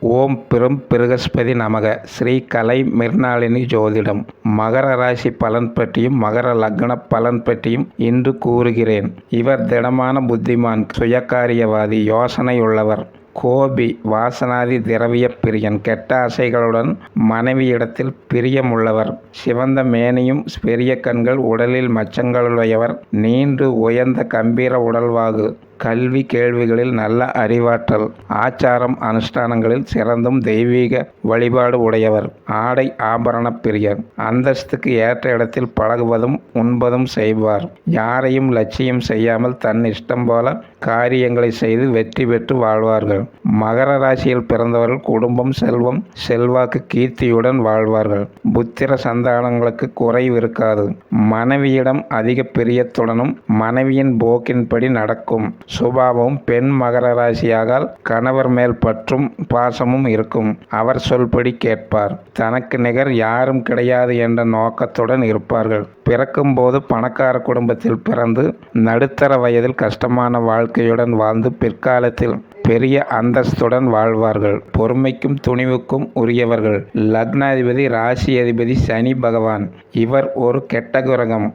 ஓம் பிரும் பிருகஸ்பதி நமக. ஸ்ரீ கலை மிர்னாளினி ஜோதிடம். மகர ராசி பலன் பற்றியும் மகர லக்ன பலன் பற்றியும் இன்று கூறுகிறேன். இவர் திடமான புத்திமான் சுயகாரியவாதி யோசனை உள்ளவர் கோபி வாசனாதி திரவிய பிரியன் கெட்ட ஆசைகளுடன் மனைவியிடத்தில் பிரியமுள்ளவர். சிவந்த மேனியும் பெரிய கண்கள் உடலில் மச்சங்களுடையவர். நீண்டு உயர்ந்த கம்பீர உடல்வாகு. கல்வி கேள்விகளில் நல்ல அறிவாற்றல் ஆச்சாரம் அனுஷ்டானங்களில் சிறந்தும் தெய்வீக வழிபாடு உடையவர் ஆடை ஆபரண பிரியர். அந்தஸ்துக்கு ஏற்ற இடத்தில் பழகுவதும் உண்பதும் செய்வார். யாரையும் லட்சியம் செய்யாமல் தன் இஷ்டம் போல காரியங்களை செய்து வெற்றி பெற்று வாழ்வார்கள். மகர ராசியில் பிறந்தவர்கள் குடும்பம் செல்வம் செல்வாக்கு கீர்த்தியுடன் வாழ்வார்கள். புத்திர சந்தானங்களுக்கு குறைவு இருக்காது. மனைவியிடம் அதிக பிரியத்துடனும் மனைவியின் போக்கின்படி நடக்கும். சுபாவம் பெண் மகர ராசியாகால் கணவர் மேல் பற்றும் பாசமும் இருக்கும். அவர் சொல்படி கேட்பார். தனக்கு நிகர் யாரும் கிடையாது என்ற நோக்கத்துடன் இருப்பார்கள். பிறக்கும்போது பணக்கார குடும்பத்தில் பிறந்து நடுத்தர வயதில் கஷ்டமான வாழ்க்கையுடன் வாழ்ந்து பிற்காலத்தில் பெரிய அந்தஸ்துடன் வாழ்வார்கள். பொறுமைக்கும் துணிவுக்கும் உரியவர்கள். லக்னாதிபதி ராசி அதிபதி சனி பகவான். இவர் ஒரு கெட்ட கிரகம்.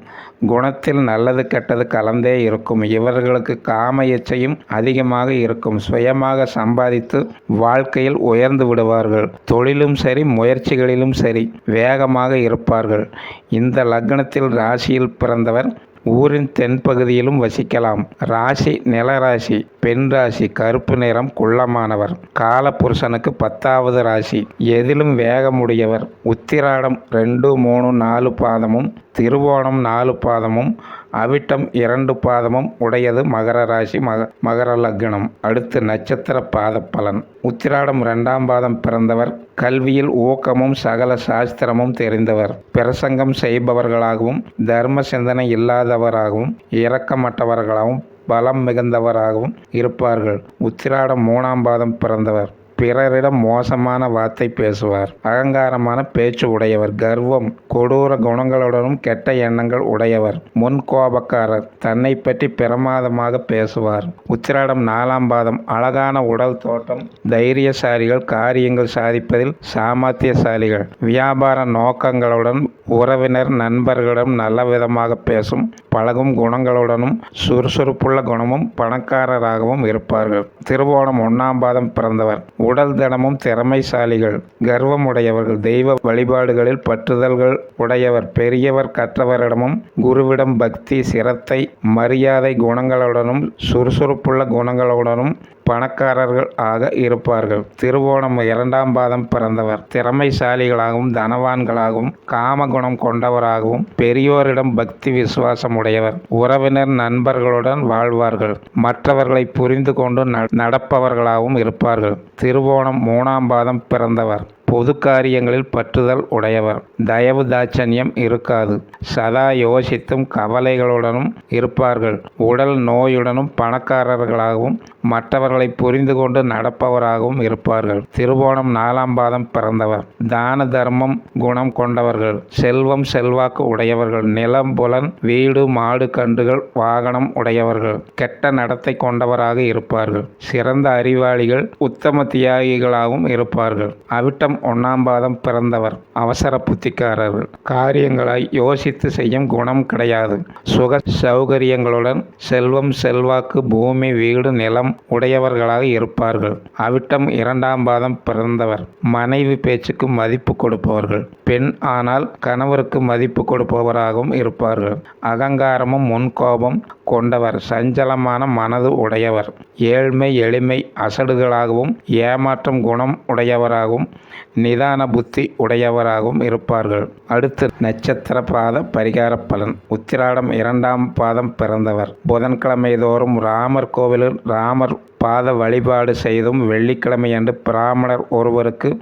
குணத்தில் நல்லது கெட்டது கலந்தே இருக்கும். இவர்களுக்கு காம இச்சையும் அதிகமாக இருக்கும். சுயமாக சம்பாதித்து வாழ்க்கையில் உயர்ந்து விடுவார்கள். தொழிலும் சரி முயற்சிகளிலும் சரி வேகமாக இருப்பார்கள். இந்த லக்னத்தில் ராசியில் பிறந்தவர் ஊரின் தென்பகுதியிலும் வசிக்கலாம். ராசி நிலராசி பெண் ராசி கருப்பு நிறம் குள்ளமானவர். காலபுருஷனுக்கு பத்தாவது ராசி. எதிலும் வேகமுடையவர். உத்திராடம் ரெண்டு மூணு நாலு பாதமும் திருவோணம் நாலு பாதமும் அவிட்டம் இரண்டு பாதமும் உடையது மகர ராசி மக மகர லக்னம். அடுத்து நட்சத்திர பாத பலன். உத்திராடம் ரெண்டாம் பாதம் பிறந்தவர். கல்வியில் ஊக்கமும் சகல சாஸ்திரமும் தெரிந்தவர். பிரசங்கம் செய்பவர்களாகவும் தர்ம சிந்தனை இல்லாதவராகவும் இரக்கமற்றவர்களாகவும் பலம் மிகுந்தவராகவும் இருப்பார்கள். உத்திராடம் மூணாம் பாதம் பிறந்தவர். பிறரிடம் மோசமான வார்த்தை பேசுவார். அகங்காரமான பேச்சு உடையவர். கர்வம் கொடூர குணங்களுடனும் கெட்ட எண்ணங்கள் உடையவர். முன் கோபக்காரர். தன்னை பற்றி பிரமாதமாக பேசுவார். உத்திராடம் நாலாம் பாதம். அழகான உடல் தோட்டம். தைரியசாலிகள். காரியங்கள் சாதிப்பதில் சாமர்த்தியசாலிகள். வியாபார நோக்கங்களுடன் உறவினர் நண்பர்களிடம் நல்ல விதமாக பேசும் பழகும் குணங்களுடனும் சுறுசுறுப்புள்ள குணமும் பணக்காரராகவும் இருப்பார்கள். திருவோணம் ஒன்னாம் பாதம் பிறந்தவர். உடல் தினமும் திறமைசாலிகள் கர்வம் உடையவர்கள் தெய்வ வழிபாடுகளில் பற்றுதல்கள் உடையவர் பெரியவர் கற்றவரிடமும் குருவிடம் பக்தி சிரத்தை மரியாதை குணங்களுடனும் சுறுசுறுப்புள்ள குணங்களுடனும் பணக்காரர்கள் ஆக இருப்பார்கள். திருவோணம் இரண்டாம் பாதம் பிறந்தவர். திறமைசாலிகளாகவும் தனவான்களாகவும் காமகுணம் கொண்டவராகவும் பெரியோரிடம் பக்தி விசுவாசம் உடையவர் உறவினர் நண்பர்களுடன் வாழ்வார்கள். மற்றவர்களை புரிந்து கொண்டு நடப்பவர்களாகவும் இருப்பார்கள். திருவோணம் மூணாம் பாதம் பிறந்தவர். பொது காரியங்களில் பற்றுதல் உடையவர். தயவு தாட்சண்யம் இருக்காது. சதா யோசித்தும் கவலைகளுடனும் இருப்பார்கள். உடல் நோயுடனும் பணக்காரர்களாகவும் மற்றவர்களை புரிந்து கொண்டு நடப்பவராகவும் இருப்பார்கள். திருவோணம் நாலாம் பாதம் பிறந்தவர். தான தர்மம் குணம் கொண்டவர்கள். செல்வம் செல்வாக்கு உடையவர்கள். நிலம் புலன் வீடு மாடு கன்றுகள் வாகனம் உடையவர்கள். கெட்ட நடத்தை கொண்டவராக இருப்பார்கள். சிறந்த அறிவாளிகள் உத்தம தியாகிகளாகவும் இருப்பார்கள். அவிட்டம் ஒன்னாம் பாதம் பிறந்தவர் அவசர புத்திக்காரர் காரியங்களை யோசித்து செய்யும் குணம் கிடையாது. சுக சௌகரியங்களுடன் செல்வம் செல்வாக்கு பூமி வீடு நிலம் உடையவர்களாக இருப்பார்கள். அவிட்டம் இரண்டாம் பாதம் பிறந்தவர் மனைவி பேச்சுக்கு மதிப்பு கொடுப்பவர்கள். பெண் ஆனால் கணவருக்கு மதிப்பு கொடுப்பவராகவும் இருப்பார்கள். அகங்காரமும் முன்கோபம் கொண்டவர் சஞ்சலமான மனது உடையவர். ஏழ்மை எளிமை அசடுகளாகவும் ஏமாற்றும் குணம் உடையவராகவும் நிதான புத்தி உடையவராகவும் இருப்பார்கள். அடுத்து நட்சத்திர பாத பரிகார பலன். உத்திராடம் இரண்டாம் பாதம் பிறந்தவர். புதன்கிழமை தோறும் ராமர் கோவிலில் ராமர் பாத வழிபாடு செய்தும் வெள்ளிக்கிழமை அன்று பிராமணர் ஒருவருக்கு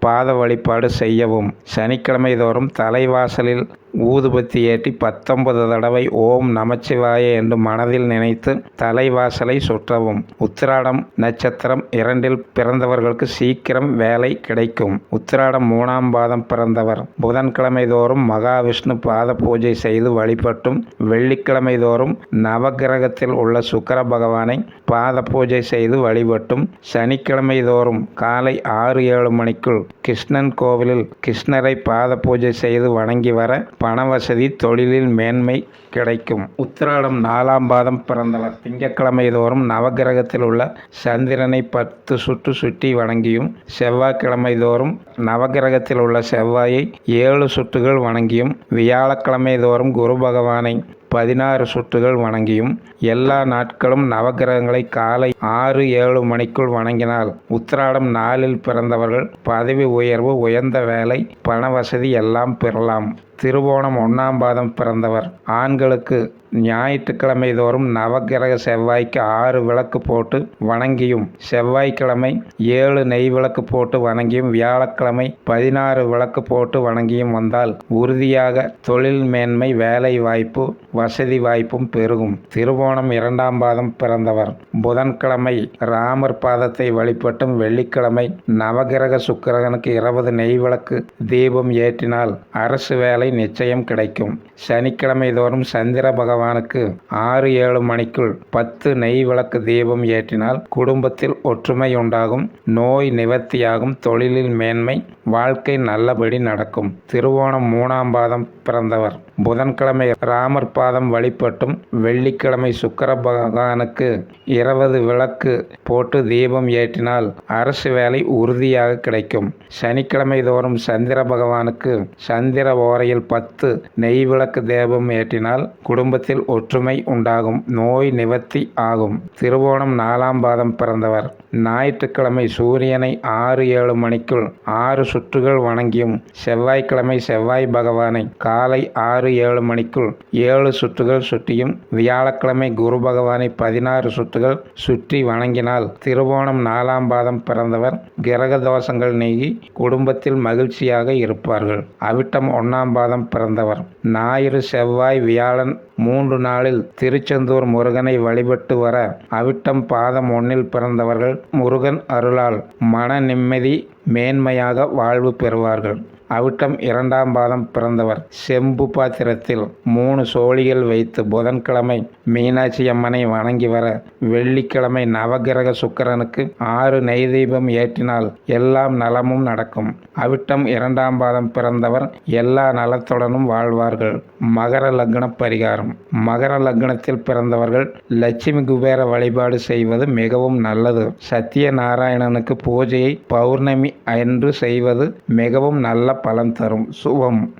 பாத வழிபாடு செய்யவும். சனிக்கிழமை தோறும் தலைவாசலில் ஊதுபத்தி ஏற்றி பத்தொன்பது தடவை ஓம் நமச்சிவாய என்று மனதில் நினைத்து தலைவாசலை சுற்றவும். உத்திராடம் நட்சத்திரம் இரண்டில் பிறந்தவர்களுக்கு சீக்கிரம் வேலை கிடைக்கும். உத்திராடம் மூணாம் பாதம் பிறந்தவர். புதன்கிழமை தோறும் மகாவிஷ்ணு பாத பூஜை செய்து வழிபட்டும். வெள்ளிக்கிழமை தோறும் நவகிரகத்தில் உள்ள சுக்கர பகவானை பாத பூஜை செய்து வழிபட்டும். சனிக்கிழமை தோறும் காலை ஆறு ஏழு மணிக்குள் கிருஷ்ணன் கோவிலில் கிருஷ்ணரை பாத பூஜை செய்து வணங்கி வர பணவசதி தொழிலில் மேன்மை கிடைக்கும். உத்திராடம் நாலாம் பாதம் பிறந்தவர். திங்கட்கிழமை தோறும் நவகிரகத்தில் உள்ள சந்திரனை பத்து சுற்று சுற்றி வணங்கியும் செவ்வாய்க்கிழமை தோறும் நவகிரகத்தில் உள்ள செவ்வாயை ஏழு சுற்றுகள் வணங்கியும் வியாழக்கிழமை தோறும் குரு பகவானை பதினாறு சுற்றுகள் வணங்கியும் எல்லா நாட்களும் நவகிரகங்களை காலை ஆறு ஏழு மணிக்குள் வணங்கினால் உத்திராடம் நாளில் பிறந்தவர்கள் பதவி உயர்வு உயர்ந்த வேலை பண வசதி எல்லாம் பெறலாம். திருவோணம் ஒன்றாம் பாதம் பிறந்தவர். ஆண்களுக்கு ஞாயிற்றுக்கிழமை தோறும் நவகிரக செவ்வாய்க்கு ஆறு விளக்கு போட்டு வணங்கியும் செவ்வாய்க்கிழமை ஏழு நெய் விளக்கு போட்டு வணங்கியும் வியாழக்கிழமை பதினாறு விளக்கு போட்டு வணங்கியும் வந்தால் உறுதியாக தொழில் மேன்மை வேலை வாய்ப்பு வசதி வாய்ப்பும் பெருகும். திருவோணம் இரண்டாம் பாதம் பிறந்தவர். புதன்கிழமை ராமர் பாதத்தை வழிபட்டும் வெள்ளிக்கிழமை நவகிரக சுக்கிரகனுக்கு இருபது நெய் விளக்கு தீபம் ஏற்றினால் அரசு வேலை நிச்சயம் கிடைக்கும். சனிக்கிழமை தோறும் சந்திர பகவானுக்கு ஆறு ஏழு மணிக்குள் பத்து நெய் விளக்கு தீபம் ஏற்றினால் குடும்பத்தில் ஒற்றுமை உண்டாகும். நோய் நிவர்த்தியாகும். தொழிலில் மேன்மை வாழ்க்கை நல்லபடி நடக்கும். திருவோணம் மூணாம் பாதம் பிறந்தவர். புதன்கிழமை ராமர் பாதம் வழிபட்டும் வெள்ளிக்கிழமை சுக்கர பகவானுக்கு இருபது விளக்கு போட்டு தீபம் ஏற்றினால் அரசு வேலை உறுதியாக கிடைக்கும். சனிக்கிழமை தோறும் சந்திர பகவானுக்கு சந்திர ஓரையில் பத்து நெய் விளக்கு தீபம் ஏற்றினால் குடும்பத்தில் ஒற்றுமை உண்டாகும் நோய் நிவர்த்தி ஆகும். திருவோணம் நாலாம் பாதம் பிறந்தவர். ஞாயிற்றுக்கிழமை சூரியனை ஆறு ஏழு மணிக்குள் ஆறு சுற்றுகள் வணங்கியும் செவ்வாய்க்கிழமை செவ்வாய் பகவானை காலை ஆறு ஏழு மணிக்குள் ஏழு சுற்றுகள் சுற்றியும் வியாழக்கிழமை குரு பகவானை பதினாறு சுற்றுகள் சுற்றி வணங்கினால் திருவோணம் நாலாம் பாதம் பிறந்தவர் கிரக தோஷங்கள் நீங்கி குடும்பத்தில் மகிழ்ச்சியாக இருப்பார்கள். அவிட்டம் ஒன்றாம் பாதம் பிறந்தவர். ஞாயிறு செவ்வாய் வியாழன் மூன்று நாளில் திருச்செந்தூர் முருகனை வழிபட்டு வர அவிட்டம் பாதம் ஒன்றில் பிறந்தவர்கள் முருகன் அருளால் மன நிம்மதி மேன்மையாக வாழ்வு பெறுவார்கள். அவிட்டம் இரண்டாம் பாதம் பிறந்தவர். செம்பு பாத்திரத்தில் மூணு சோழிகள் வைத்து புதன்கிழமை மீனாட்சி அம்மனை வணங்கி வர வெள்ளிக்கிழமை நவகிரக சுக்கரனுக்கு ஆறு நெய்தீபம் ஏற்றினால் எல்லாம் நலமும் நடக்கும். அவிட்டம் இரண்டாம் பாதம் பிறந்தவர் எல்லா நலத்துடனும் வாழ்வார்கள். மகர லக்ன பரிகாரம். மகர லக்னத்தில் பிறந்தவர்கள் லட்சுமி குபேர வழிபாடு செய்வது மிகவும் நல்லது. சத்தியநாராயணனுக்கு பூஜையை பௌர்ணமி அன்று செய்வது மிகவும் நல்ல பலன் தரும். சுபம்.